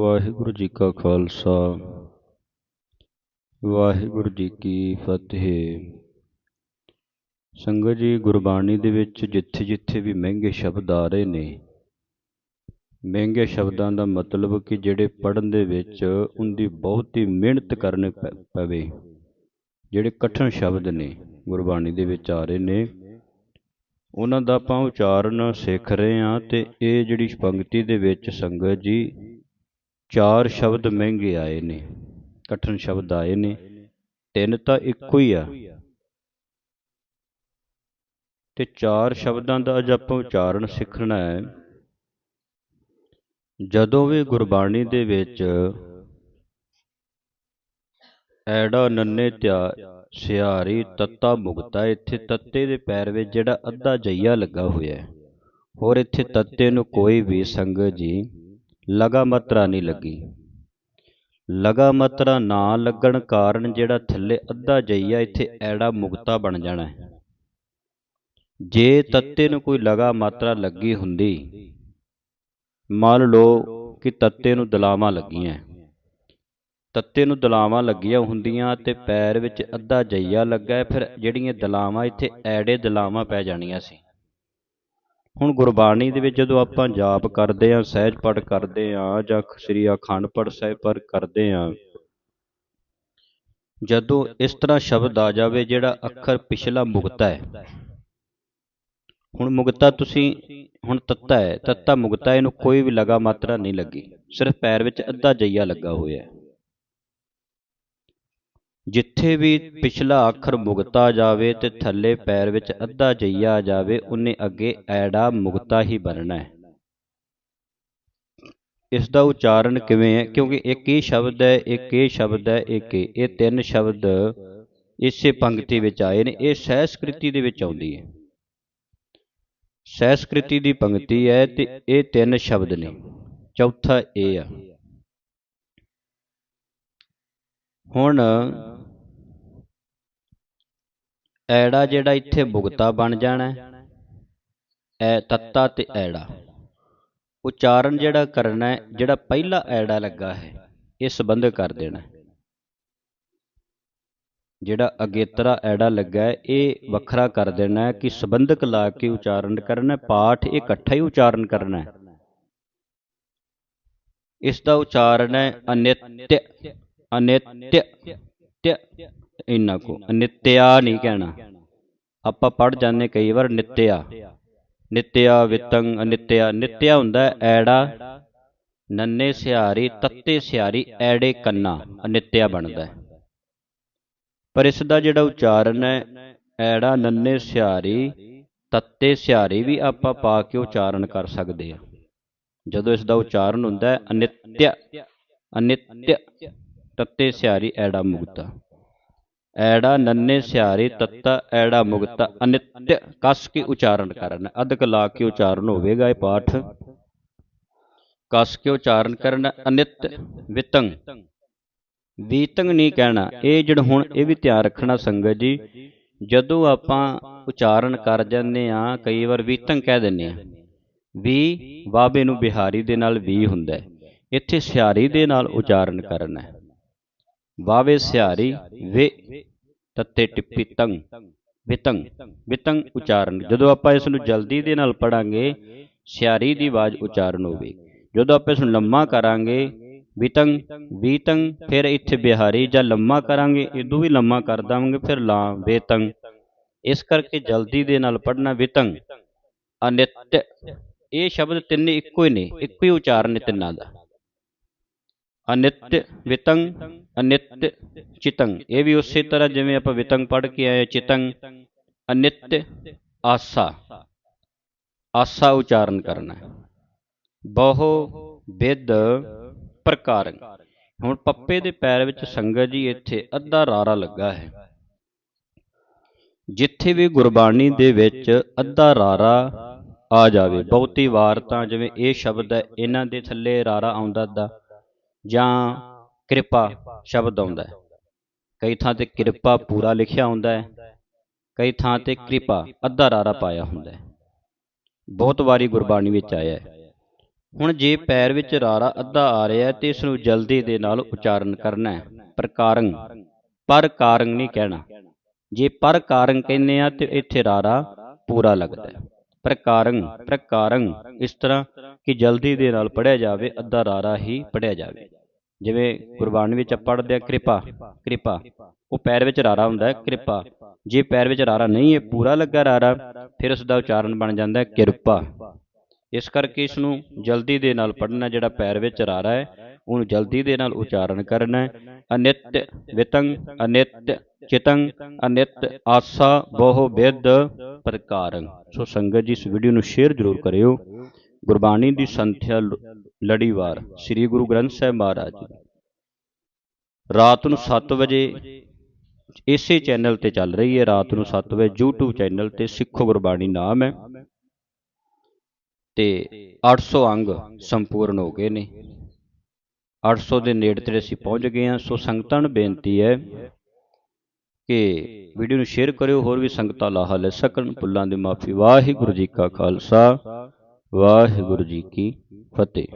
ਵਾਹਿਗੁਰੂ ਜੀ ਕਾ ਖਾਲਸਾ। ਵਾਹਿਗੁਰੂ ਜੀ ਕੀ ਫਤਿਹ। ਸੰਗਤ ਜੀ, ਗੁਰਬਾਣੀ ਦੇ ਵਿੱਚ ਜਿੱਥੇ ਜਿੱਥੇ ਵੀ ਮਹਿੰਗੇ ਸ਼ਬਦ ਆ ਰਹੇ ਨੇ, ਮਹਿੰਗੇ ਸ਼ਬਦਾਂ ਦਾ ਮਤਲਬ ਕਿ ਜਿਹੜੇ ਪੜ੍ਹਨ ਦੇ ਵਿੱਚ ਉਹਦੀ ਬਹੁਤੀ ਮਿਹਨਤ ਕਰਨੀ ਪ- ਪਵੇ, ਜਿਹੜੇ ਕਠਿਨ ਸ਼ਬਦ ਨੇ, ਗੁਰਬਾਣੀ ਦੇ ਵਿੱਚ ਆ ਰਹੇ ਨੇ। ਉਹਨਾਂ ਦਾ ਆਪਾਂ ਉਚਾਰਨ ਸਿੱਖ ਰਹੇ ਹਾਂ ਤੇ ਇਹ ਜਿਹੜੀ ਪੰਕਤੀ ਦੇ ਵਿੱਚ ਸੰਗਤ ਜੀ ਚਾਰ ਸ਼ਬਦ ਮਹਿੰਗੇ ਆਏ ਨੇ, ਕਠਿਨ ਸ਼ਬਦ ਆਏ ਨੇ, ਤਿੰਨ ਤਾਂ ਇੱਕੋ ਹੀ ਆ। ਤੇ ਚਾਰ ਸ਼ਬਦਾਂ ਦਾ ਅੱਜ ਆਪਾਂ ਉਚਾਰਨ ਸਿੱਖਣਾ ਹੈ। ਜਦੋਂ ਵੀ ਗੁਰਬਾਣੀ ਦੇ ਵਿੱਚ ਐੜਾ ਨੰਨੇ ਧਿਆ ਸਿਆਰੀ ਤੱਤਾ ਮੁਗਤਾ ਇੱਥੇ ਤੱਤੇ ਦੇ ਪੈਰ ਵਿੱਚ ਜਿਹੜਾ ਅੱਧਾ ਜਈਆ ਲੱਗਾ ਹੋਇਆ ਹੈ। ਹੋਰ ਇੱਥੇ ਤੱਤੇ ਨੂੰ ਕੋਈ ਵੀ ਸੰਗਤ ਜੀ ਲਗਾ ਮਾਤਰਾ ਨਹੀਂ ਲੱਗੀ। ਲਗਾ ਮਾਤਰਾ ਨਾ ਲੱਗਣ ਕਾਰਨ ਜਿਹੜਾ ਥੱਲੇ ਅੱਧਾ ਜਈਆ ਇੱਥੇ ਐੜਾ ਮੁਕਤਾ ਬਣ ਜਾਣਾ ਹੈ। ਜੇ ਤੱਤੇ ਨੂੰ ਕੋਈ ਲਗਾ ਮਾਤਰਾ ਲੱਗੀ ਹੁੰਦੀ, ਮੰਨ ਲਓ ਕਿ ਤੱਤੇ ਨੂੰ ਦਲਾਵਾਂ ਲੱਗੀਆਂ। ਤੱਤੇ ਨੂੰ ਦਲਾਵਾਂ ਲੱਗੀਆਂ ਹੁੰਦੀਆਂ ਤੇ ਪੈਰ ਵਿੱਚ ਅੱਧਾ ਜਈਆ ਲੱਗਾ ਫਿਰ ਜਿਹੜੀਆਂ ਦਲਾਵਾਂ ਇੱਥੇ ਐੜੇ ਦਲਾਵਾਂ ਪੈ ਜਾਣੀਆਂ ਸੀ। ਹੁਣ ਗੁਰਬਾਣੀ ਦੇ ਵਿੱਚ ਜਦੋਂ ਆਪਾਂ ਜਾਪ ਕਰਦੇ ਆਂ ਸਹਿਜ ਪਾਠ ਕਰਦੇ ਆਂ ਜਾਂ ਸ੍ਰੀ ਅਖੰਡ ਪਾਠ ਸਾਹਿਬ ਪਰ ਕਰਦੇ ਆਂ ਜਦੋਂ ਇਸ ਤਰ੍ਹਾਂ ਸ਼ਬਦ ਆ ਜਾਵੇ ਜਿਹੜਾ ਅੱਖਰ ਪਿਛਲਾ ਮੁਕਤਾ ਹੈ। ਹੁਣ ਮੁਕਤਾ ਤੁਸੀਂ ਹੁਣ ਤੱਤਾ ਹੈ, ਤੱਤਾ ਮੁਕਤਾ, ਇਹਨੂੰ ਕੋਈ ਵੀ ਲਗਾ ਮਾਤਰਾ ਨਹੀਂ ਲੱਗੀ। ਸਿਰਫ ਪੈਰ ਵਿੱਚ ਅੱਧਾ ਜਈਆ ਲੱਗਾ ਹੋਇਆ ਹੈ। ਜਿੱਥੇ ਵੀ ਪਿਛਲਾ ਅੱਖਰ ਮੁਕਤਾ ਜਾਵੇ ਤੇ ਥੱਲੇ ਪੈਰ ਵਿੱਚ ਅੱਧਾ ਜਈਆ ਆ ਜਾਵੇ, ਉਹਨੇ ਅੱਗੇ ਐੜਾ ਮੁਕਤਾ ਹੀ ਬਣਨਾ ਹੈ। ਇਸ ਦਾ ਉਚਾਰਨ ਕਿਵੇਂ ਹੈ? ਕਿਉਂਕਿ ਇੱਕ ਹੀ ਸ਼ਬਦ ਹੈ ਇੱਕ ਇਹ ਸ਼ਬਦ ਹੈ ਇੱਕ ਇਹ ਇਹ ਤਿੰਨ ਸ਼ਬਦ ਇਸੇ ਪੰਕਤੀ ਵਿੱਚ ਆਏ ਨੇ, ਇਹ ਸਹਿਸਕ੍ਰਿਤੀ ਦੇ ਵਿੱਚ ਆਉਂਦੀ ਹੈ। ਸਹਿਸਕ੍ਰਿਤੀ ਦੀ ਪੰਕਤੀ ਹੈ ਤੇ ਇਹ ਤਿੰਨ ਸ਼ਬਦ ਨੇ, ਚੌਥਾ ਇਹ ਆ। ਹੁਣ ਐੜਾ ਜਿਹੜਾ ਇੱਥੇ ਭੁਗਤਾ ਬਣ ਜਾਣਾ ਐ ਤੱਤਾ ਤੇ ਐੜਾ। ਉਚਾਰਨ ਜਿਹੜਾ ਕਰਨਾ ਹੈ, ਜਿਹੜਾ ਪਹਿਲਾ ਐੜਾ ਲੱਗਾ ਹੈ, ਇਹ ਸੰਬੰਧ ਕਰ ਦੇਣਾ ਜਿਹੜਾ ਅਗੇਤਰਾ ਐੜਾ ਲੱਗਾ ਹੈ, ਇਹ ਵੱਖਰਾ ਕਰ ਦੇਣਾ ਹੈ ਕਿ ਸੰਬੰਧਕ ਲਾ ਕੇ ਉਚਾਰਨ ਕਰਨਾ ਪਾਠ ਇਹ ਇਕੱਠਾ ਹੀ ਉਚਾਰਨ ਕਰਨਾ ਹੈ। ਇਸ ਦਾ ਉਚਾਰਨ ਹੈ ਅਨਿਤ ਅਨਿਤ ਤੇ ਇੰਨਾ ਕੋ। ਅਨਿਤਿਆ ਨਹੀਂ ਕਹਿਣਾ। ਆਪਾਂ ਪੜ ਜਾਂਦੇ ਕਈ ਵਾਰ ਨਿਤਿਆ। ਨਿਤਿਆ ਵਿਤੰਗ, ਅਨਿਤਿਆ। ਨਿਤਿਆ ਹੁੰਦਾ ਐੜਾ, ਨੰਨੇ ਸਿਹਾਰੀ, ਤੱਤੇ ਸਿਹਾਰੀ, ਐੜੇ ਕੰਨਾ। ਅਨਿਤਿਆ ਬਣਦਾ ਹੈ। ਪਰ ਇਸ ਦਾ ਜਿਹੜਾ ਉਚਾਰਨ ਹੈ, ਐੜਾ, ਨੰਨੇ ਸਿਹਾਰੀ, ਤੱਤੇ ਸਿਹਾਰੀ ਵੀ ਆਪਾਂ ਪਾ ਕੇ ਉਚਾਰਨ ਕਰ ਸਕਦੇ ਆ ਜਦੋਂ ਇਸ ਦਾ ਉਚਾਰਨ ਹੁੰਦਾ ਹੈ ਅਨਿਤਯ ਅਨਿਤਯ ਤੱਤੇ ਸਿਹਾਰੀ, ਐੜਾ ਮੁਕਤਾ। ਐੜਾ ਨੰਨੇ ਸਿਹਾਰੀ ਤੱਤਾ, ਐੜਾ ਮੁਗਤਾ, ਅਨਿਤ ਕਸ ਕੇ ਉਚਾਰਨ ਕਰਨਾ। ਅਧਿਕ ਲਾ ਕੇ ਉਚਾਰਨ ਹੋਵੇਗਾ ਇਹ ਪਾਠ। ਕਸ ਕੇ ਉਚਾਰਨ ਕਰਨਾ, ਅਨਿਤ ਵਿਤੰਗ। ਵੀਤੰਗ ਨਹੀਂ ਕਹਿਣਾ। ਇਹ ਜਿਹੜਾ ਹੁਣ ਇਹ ਵੀ ਧਿਆਨ ਰੱਖਣਾ ਸੰਗਤ ਜੀ, ਜਦੋਂ ਆਪਾਂ ਉਚਾਰਨ ਕਰ ਜਾਂਦੇ ਆ ਕਈ ਵਾਰ ਵੀਤੰਗ ਕਹਿ ਦਿੰਦੇ ਆ ਵੀ ਵਾਬੇ ਨੂੰ ਬਿਹਾਰੀ ਦੇ ਨਾਲ ਵੀ ਹੁੰਦਾ ਹੈ। ਇੱਥੇ ਸਿਹਾਰੀ ਦੇ ਨਾਲ ਉਚਾਰਨ ਕਰਨਾ ਹੈ। ਵਾਵੇ ਸਿਹਾਰੀ ਵੇ ਤੱਤੇ ਟਿੱਪੀ ਤੰਗ ਵਿਤੰਗ ਵਿਤੰਗ ਉਚਾਰਨ। ਜਦੋਂ ਆਪਾਂ ਇਸ ਨੂੰ ਜਲਦੀ ਦੇ ਨਾਲ ਪੜਾਂਗੇ ਸਿਹਾਰੀ ਦੀ ਆਵਾਜ਼ ਉਚਾਰਨ ਹੋਵੇ। ਜਦੋਂ ਆਪਾਂ ਇਸ ਨੂੰ ਲੰਮਾ ਕਰਾਂਗੇ ਵਿਤੰਗ ਵੀਤੰਗ ਫਿਰ ਇੱਥੇ ਬਿਹਾਰੀ ਜਾਂ ਲੰਮਾ ਕਰਾਂਗੇ ਇਦੋਂ ਵੀ ਲੰਮਾ ਕਰ ਦਾਂਗੇ ਫਿਰ ਲਾ ਵੇਤੰਗ ਇਸ ਕਰਕੇ ਜਲਦੀ ਦੇ ਨਾਲ ਪੜਨਾ ਵਿਤੰਗ ਅਨਿਤ ਇਹ ਸ਼ਬਦ ਤਿੰਨੇ ਇੱਕੋ ਹੀ ਨੇ ਇੱਕੋ ਹੀ ਉਚਾਰਨ ਹੈ ਤਿੰਨਾਂ ਦਾ। ਅਨਿਤ ਵਿਤੰਗ ਅਨਿਤ ਚਿਤੰਗ। ਇਹ ਵੀ ਉਸੇ ਤਰ੍ਹਾਂ ਜਿਵੇਂ ਆਪਾਂ ਵਿਤੰਗ ਪੜ੍ਹ ਕੇ ਆਏ ਚਿਤੰਗ ਅਨਿਤ ਆਸਾ। ਆਸਾ ਉਚਾਰਨ ਕਰਨਾ ਬਹੁ ਵਿਦ ਪ੍ਰਕਾਰ। ਹੁਣ ਪੱਪੇ ਦੇ ਪੈਰ ਵਿੱਚ ਸੰਗਤ ਜੀ ਇੱਥੇ ਅੱਧਾ ਰਾਰਾ ਲੱਗਾ ਹੈ। ਜਿੱਥੇ ਵੀ ਗੁਰਬਾਣੀ ਦੇ ਵਿੱਚ ਅੱਧਾ ਰਾਰਾ ਆ ਜਾਵੇ, ਬਹੁਤੀ ਵਾਰ ਤਾਂ ਜਿਵੇਂ ਇਹ ਸ਼ਬਦ ਹੈ, ਇਹਨਾਂ ਦੇ ਥੱਲੇ ਰਾਰਾ ਆਉਂਦਾ ਦਾ ਜਾਂ ਕਿਰਪਾ ਸ਼ਬਦ ਆਉਂਦਾ ਹੈ। ਕਈ ਥਾਂ ਤੇ ਕਿਰਪਾ ਪੂਰਾ ਲਿਖਿਆ ਹੁੰਦਾ ਹੈ, ਕਈ ਥਾਂ ਤੇ ਕਿਰਪਾ ਅੱਧਾ ਰਾਰਾ ਪਾਇਆ ਹੁੰਦਾ ਹੈ। ਬਹੁਤ ਵਾਰੀ ਗੁਰਬਾਣੀ ਵਿੱਚ ਆਇਆ ਹੈ। ਹੁਣ ਜੇ ਪੈਰ ਵਿੱਚ ਰਾਰਾ ਅੱਧਾ ਆ ਰਿਹਾ ਹੈ ਤੇ ਇਸ ਨੂੰ ਜਲਦੀ ਦੇ ਨਾਲ ਉਚਾਰਨ ਕਰਨਾ ਹੈ। ਪ੍ਰਕਾਰੰ ਪਰ ਕਾਰੰ ਨਹੀਂ ਕਹਿਣਾ। ਜੇ ਪਰ ਕਾਰੰ ਕਹਿੰਦੇ ਆ ਤੇ ਇੱਥੇ ਰਾਰਾ ਪੂਰਾ ਲੱਗਦਾ ਹੈ। ਪ੍ਰਕਾਰੰ ਪ੍ਰਕਾਰੰ ਇਸ ਤਰ੍ਹਾਂ ਕਿ ਜਲਦੀ ਦੇ ਨਾਲ ਪੜਿਆ ਜਾਵੇ, ਅੱਧਾ ਰਾਰਾ ਹੀ ਪੜਿਆ ਜਾਵੇ। ਜਿਵੇਂ ਗੁਰਬਾਣੀ ਵਿੱਚ ਪੜ੍ਹਦੇ ਆ ਕਿਰਪਾ ਕਿਰਪਾ। ਉਹ ਪੈਰ ਵਿੱਚ ਰਾਰਾ ਹੁੰਦਾ ਹੈ, ਕਿਰਪਾ। ਜੇ ਪੈਰ ਵਿੱਚ ਰਾਰਾ ਨਹੀਂ ਹੈ, ਪੂਰਾ ਲੱਗਾ ਰਾਰਾ, ਫਿਰ ਉਸ ਦਾ ਉਚਾਰਨ ਬਣ ਜਾਂਦਾ ਹੈ, ਕਿਰਪਾ। ਇਸ ਕਰਕੇ ਇਸ ਨੂੰ ਜਲਦੀ ਦੇ ਨਾਲ ਪੜ੍ਹਨਾ ਜਿਹੜਾ ਪੈਰ ਵਿੱਚ ਰਾਰਾ ਹੈ, ਉਹਨੂੰ ਜਲਦੀ ਦੇ ਨਾਲ ਉਚਾਰਨ ਕਰਨਾ ਹੈ। ਅਨਿਤ ਵਿਤੰਗ, ਅਨਿਤ ਚਿਤੰਗ, ਅਨਿਤ ਆਸਾ ਬਹੁ ਵਿਦ ਪ੍ਰਕਾਰੰ। ਸੋ ਸੰਗਤ ਜੀ, ਇਸ ਵੀਡੀਓ ਨੂੰ ਸ਼ੇਅਰ ਜ਼ਰੂਰ ਕਰਿਓ। ਗੁਰਬਾਣੀ ਦੀ ਸੰਥਿਆ ਲੜੀਵਾਰ ਸ੍ਰੀ ਗੁਰੂ ਗ੍ਰੰਥ ਸਾਹਿਬ ਮਹਾਰਾਜ। ਜੀ ਰਾਤ ਨੂੰ 7 ਵਜੇ ਇਸੇ ਚੈਨਲ ਤੇ ਚੱਲ ਰਹੀ ਹੈ। ਰਾਤ ਨੂੰ 7 ਵਜੇ YouTube ਚੈਨਲ ਤੇ ਸਿੱਖੋ ਗੁਰਬਾਣੀ ਨਾਮ ਹੈ। ਤੇ 800 ਅੰਗ ਸੰਪੂਰਨ ਹੋ ਗਏ ਨੇ। 800 ਦੇ ਨੇੜੇ ਤੇੜੇ ਅਸੀਂ ਪਹੁੰਚ ਗਏ ਹਾਂ। ਸੋ ਸੰਗਤਾਂ ਨੂੰ ਬੇਨਤੀ ਹੈ ਕਿ ਵੀਡੀਓ ਨੂੰ ਸ਼ੇਅਰ ਕਰਿਓ। ਹੋਰ ਵੀ ਸੰਗਤਾਂ ਲਾਹਾ ਲੈ ਸਕਣ। ਭੁੱਲਾਂ ਦੀ ਮਾਫੀ। ਵਾਹਿਗੁਰੂ ਜੀ ਕਾ ਖਾਲਸਾ। ਵਾਹਿਗੁਰੂ ਜੀ ਕੀ ਫਤਿਹ।